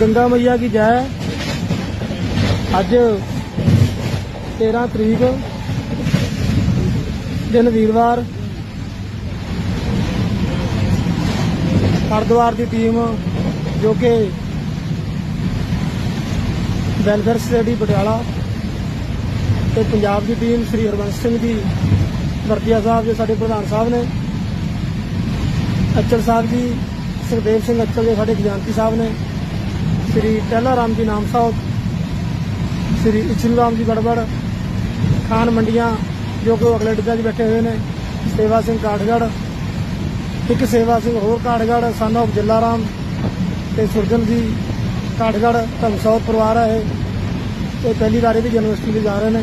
ਗੰਗਾ ਮਈਆ ਕੀ ਜੈ? ਅੱਜ 13 ਤਰੀਕ ਦਿਨ ਵੀਰਵਾਰ। ਹਰਿਦੁਆਰ ਦੀ ਟੀਮ ਜੋ ਕਿ ਵੈਲਫੇਅਰ ਸਟੇਡੀ ਪਟਿਆਲਾ ਤੇ ਪੰਜਾਬ ਦੀ ਟੀਮ ਸ੍ਰੀ ਹਰਬੰਸ ਸਿੰਘ ਦੀ ਵਰਤੀਆ ਸਾਹਿਬ ਦੇ ਸਾਡੇ ਪ੍ਰਧਾਨ ਸਾਹਿਬ ਨੇ ਅਚਲ ਸਾਹਿਬ ਜੀ, ਸੁਖਦੇਵ ਸਿੰਘ ਅਚਲ ਦੇ ਸਾਡੇ ਖਜ਼ਾਨਚੀ ਸਾਹਿਬ ਨੇ। ਸ੍ਰੀ ਟਹਿਲਾ ਰਾਮ ਜੀ ਨਾਮ ਸਾਹਿਬ ਸ੍ਰੀ ਇਚਲੂ ਰਾਮ ਜੀ ਗੜਬੜ ਖਾਨ ਮੰਡੀਆਂ, ਜੋ ਕਿ ਅਗਲੇ ਡਿੱਗਾ 'ਚ ਬੈਠੇ ਹੋਏ ਨੇ, ਸੇਵਾ ਸਿੰਘ ਕਾਠਗੜ੍ਹ, ਇੱਕ ਸੇਵਾ ਸਿੰਘ ਹੋਰ ਕਾਠਗੜ੍ਹ ਸਨ of ਜੱਲਾ ਰਾਮ ਤੇ ਸੁਰਜਨ ਜੀ ਕਾਠਗੜ੍ਹ ਧਮਸੌਤ ਪਰਿਵਾਰ ਹੈ ਇਹ। ਪਹਿਲੀ ਵਾਰ ਇਹਦੀ ਯੂਨੀਵਰਸਿਟੀ ਤੇ ਜਾ ਰਹੇ ਨੇ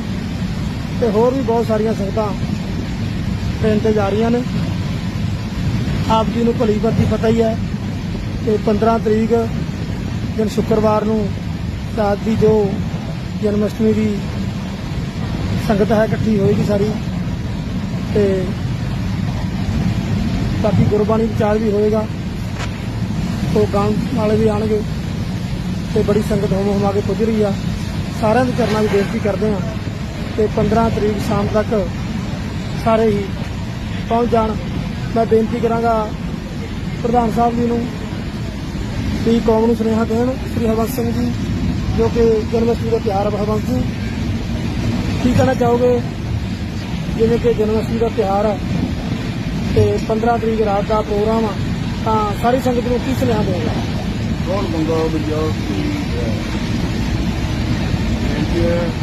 ਤੇ ਹੋਰ ਵੀ ਬਹੁਤ ਸਾਰੀਆਂ ਸੰਗਤਾਂ ਟ੍ਰੇਨ ਤੇ ਜਾ ਰਹੀਆਂ ਨੇ। ਆਪ ਜੀ ਨੂੰ ਭਲੀ ਭਰਤੀ ਪਤਾ ਹੀ ਹੈ ਕਿ 15 ਤਰੀਕ ਦਿਨ ਸ਼ੁੱਕਰਵਾਰ ਨੂੰ ਰਾਤ ਦੀ ਜੋ ਜਨਮ ਅਸ਼ਟਮੀ ਦੀ ਸੰਗਤ ਹੈ ਇਕੱਠੀ ਹੋਏਗੀ ਸਾਰੀ ਤੇ ਬਾਕੀ ਗੁਰਬਾਣੀ ਵਿਚਾਰ ਵੀ ਹੋਏਗਾ ਤੋਂ ਗਾਉਣ ਵਾਲੇ ਵੀ ਆਣਗੇ ਤੇ ਬੜੀ ਸੰਗਤ ਹੋਮ ਹੋਮਾ ਕੇ ਪੁੱਜ ਰਹੀ ਆ। ਸਾਰਿਆਂ ਦੇ ਚਰਨਾਂ ਦੀ ਬੇਨਤੀ ਕਰਦੇ ਆ ਤੇ 15 ਤਰੀਕ ਸ਼ਾਮ ਤੱਕ ਸਾਰੇ ਹੀ ਪਹੁੰਚ ਜਾਣ। ਮੈਂ ਬੇਨਤੀ ਕਰਾਂਗਾ ਪ੍ਰਧਾਨ ਸਾਹਿਬ ਜੀ ਨੂੰ ਵੀ ਕੌਮ ਨੂੰ ਸੁਨੇਹਾ ਦੇਣ, ਸ੍ਰੀ ਹਰਬੰਸ ਸਿੰਘ ਜੀ, ਜੋ ਕਿ ਜਨਮ ਅਸ਼ਟਮੀ ਦਾ ਤਿਉਹਾਰ ਹੈ ਜੀ। ਕੀ ਕਹਿਣਾ ਚਾਹੋਗੇ? ਜਿਵੇਂ ਕਿ ਜਨਮ ਦਾ ਤਿਉਹਾਰ ਹੈ ਤੇ 15 ਤਰੀਕ ਰਾਤ ਦਾ ਪ੍ਰੋਗਰਾਮ ਆ, ਤਾਂ ਸਾਰੀ ਸੰਗਤ ਨੂੰ ਕੀ ਸੁਨੇਹਾ ਦੇਗਾ ਕੌਣ ਬੰਦਾ ਵਿਜਾ ਕੀ ਹੈ?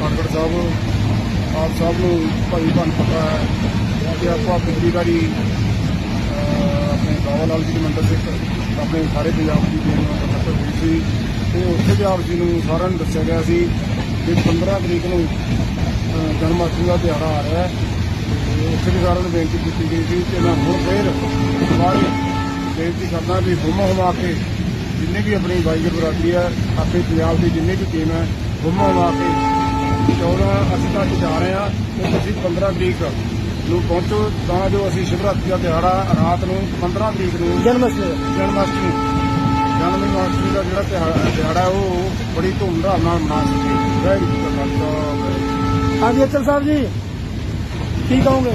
ਕਾਂਗੜ ਸਾਹਿਬ, ਆਪ ਸਭ ਨੂੰ ਭਾਈ ਬਣ ਪਤਾ ਹੈ। ਕਿ ਆਪਾਂ ਪਿਛਲੀ ਵਾਰੀ ਅਹ, ਲਾਲ ਜੀ ਦੇ ਮੰਦਰ ਸਿੱਖ ਆਪਣੇ ਸਾਰੇ ਪੰਜਾਬ ਦੀ ਟੀਮ ਨਾਲ ਇਕੱਠ ਹੋਈ ਸੀ ਤੇ ਉੱਥੇ ਵੀ ਆਪ ਜੀ ਨੂੰ ਸਾਰਿਆਂ ਨੂੰ ਦੱਸਿਆ ਗਿਆ ਸੀ ਕਿ 15 ਤਰੀਕ ਨੂੰ ਜਨਮ ਅਸ਼ਟਮੀ ਦਾ ਦਿਹਾੜਾ ਆ ਰਿਹਾ ਹੈ ਤੇ ਉੱਥੇ ਵੀ ਸਾਰਿਆਂ ਨੂੰ ਬੇਨਤੀ ਕੀਤੀ ਗਈ ਸੀ ਕਿ ਮੈਂ ਹੋਰ ਫੇਰ ਦੁਬਾਰਾ ਬੇਨਤੀ ਕਰਦਾ ਵੀ ਹੁਮਾ ਹੁਮਾ ਕੇ ਜਿੰਨੇ ਵੀ ਆਪਣੀ ਬਾਈਗਰ ਬਰਾਦਰੀ ਹੈ ਆਪਣੇ ਪੰਜਾਬ ਦੀ ਜਿੰਨੀ ਵੀ ਟੀਮ ਹੈ ਹੁਮਾ ਹੁਮਾ ਕੇ 14 ਅਸੀਂ ਤੱਕ ਜਾ ਰਹੇ ਹਾਂ ਤੇ ਅਸੀਂ 15 ਤਰੀਕ ਨੂੰ ਪਹੁੰਚੋ ਤਾਂ ਜੋ ਅਸੀਂ ਸ਼ਿਵਰਾਤਰੀ ਦਾ ਦਿਹਾੜਾ ਰਾਤ ਨੂੰ 15 ਤਰੀਕ ਨੂੰ ਜਨਮ ਅਸ਼ਟਮੀ ਦਾ। ਜਨਮ ਅਸ਼ਟਮੀ ਜਨਮ ਅਸ਼ਟਮੀ ਦਾ ਜਿਹੜਾ ਤਿਉਹਾਰ- ਦਿਹਾੜਾ ਹੈ ਉਹ ਬੜੀ ਧੂਮਧਾਮ ਨਾਲ ਮਨਾ ਸਕੀਏ ਫਤਿਹ। ਹਾਂਜੀ ਅਚਲ ਸਾਹਿਬ ਜੀ ਕੀ ਕਹੋਗੇ